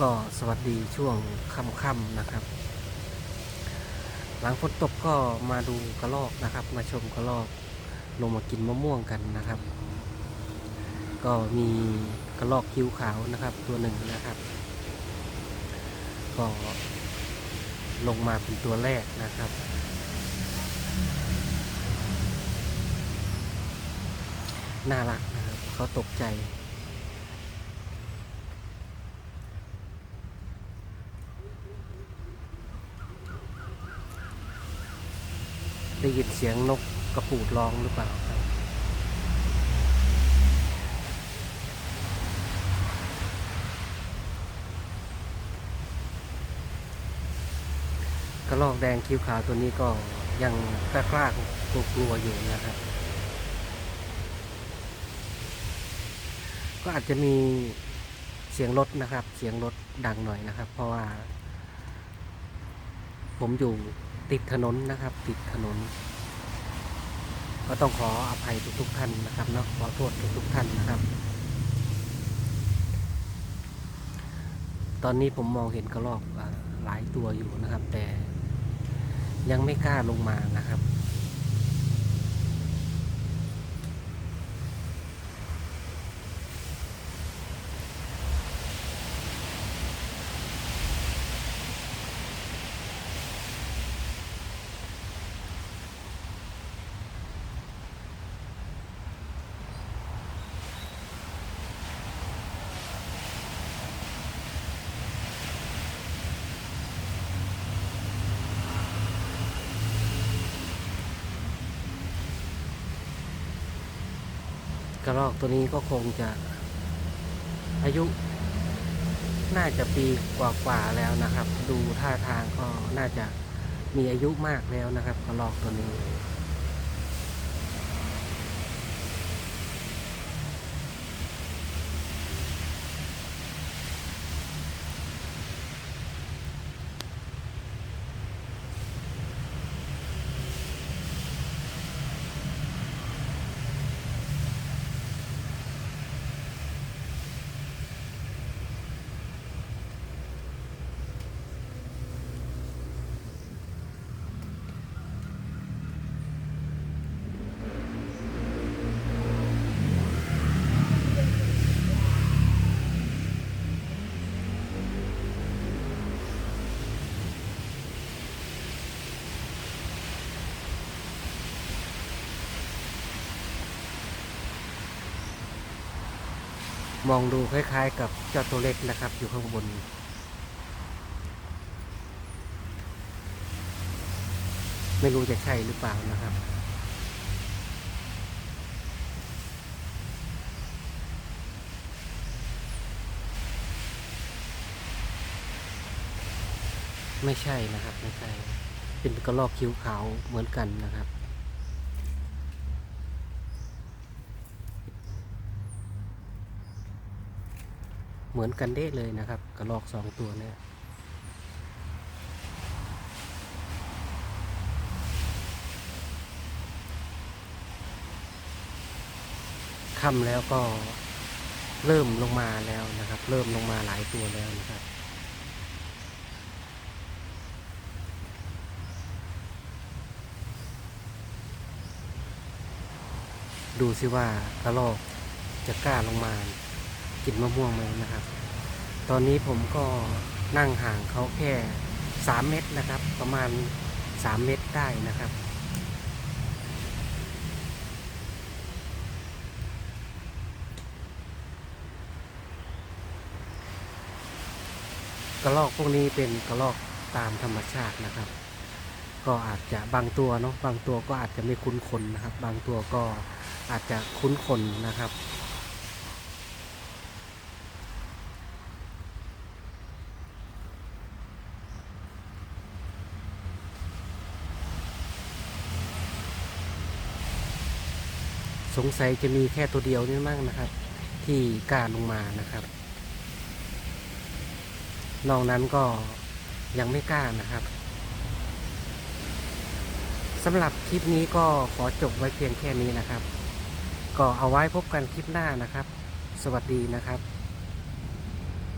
ก็สวัสดีช่วงค่ำๆนะครับ หลังฝนตกก็มาดูกระรอกนะครับ มาชมกระรอกลงมากินมะม่วงกันนะครับ ก็มีกระรอกคิ้วขาวนะครับตัวหนึ่งนะครับ ก็ลงมาเป็นตัวแรกนะครับ น่ารักนะครับเขาตกใจ ได้ยินเสียงนกกระปูดร้องหรือเปล่าครับกระรอกแดงคิ้วขาวตัวนี้ก็ยังกล้ากล้ากลัวกลัวอยู่นะครับ ก็อาจจะมีเสียงรถนะครับ เสียงรถดังหน่อยนะครับ เพราะว่า ผมอยู่ ติดถนนนะครับ ติดถนน ก็ต้องขออภัยทุกๆท่านนะครับเนาะขอโทษทุกๆท่านนะครับ ตอนนี้ผมมองเห็นกระรอกหลายตัวอยู่นะครับ แต่ยังไม่กล้าลงมานะครับ กระรอกตัวนี้ก็คงจะ อายุ น่าจะปีกว่าๆแล้วนะครับ ดูท่าทางก็น่าจะมีอายุมากแล้วนะครับ กระรอกตัวนี้ มองดูคล้ายๆ กับเจ้าตัวเล็กนะครับ อยู่ข้างบน ไม่รู้จะใช่หรือเปล่านะครับไม่ใช่นะครับ ไม่ใช่ เป็นกระรอกคิ้วขาวเหมือนกันนะครับ เหมือนกันเด้เลยนะครับ กระรอกสองตัวเนี่ยค่ำแล้วก็เริ่มลงมาแล้วนะครับ เริ่มลงมาหลายตัวแล้วนะครับดูสิว่ากระรอกจะกล้าลงมา กินมะม่วงไหมนะครับ ตอนนี้ผมก็นั่งห่างเขาแค่สามเมตรนะครับ ประมาณสามเมตรได้นะครับ กระรอกพวกนี้เป็นกระรอกตามธรรมชาตินะครับ ก็อาจจะบางตัวเนาะบางตัวก็อาจจะไม่คุ้นคนนะครับ บางตัวก็อาจจะคุ้นคนนะครับ สงสัยจะมีแค่ตัวเดียวนี่มั้งนะครับ ที่กล้าลงมานะครับ นอกนั้นก็ยังไม่กล้านะครับสำหรับคลิปนี้ก็ขอจบไว้เพียงแค่นี้นะครับ ก็เอาไว้พบกันคลิปหน้านะครับ สวัสดีนะครับ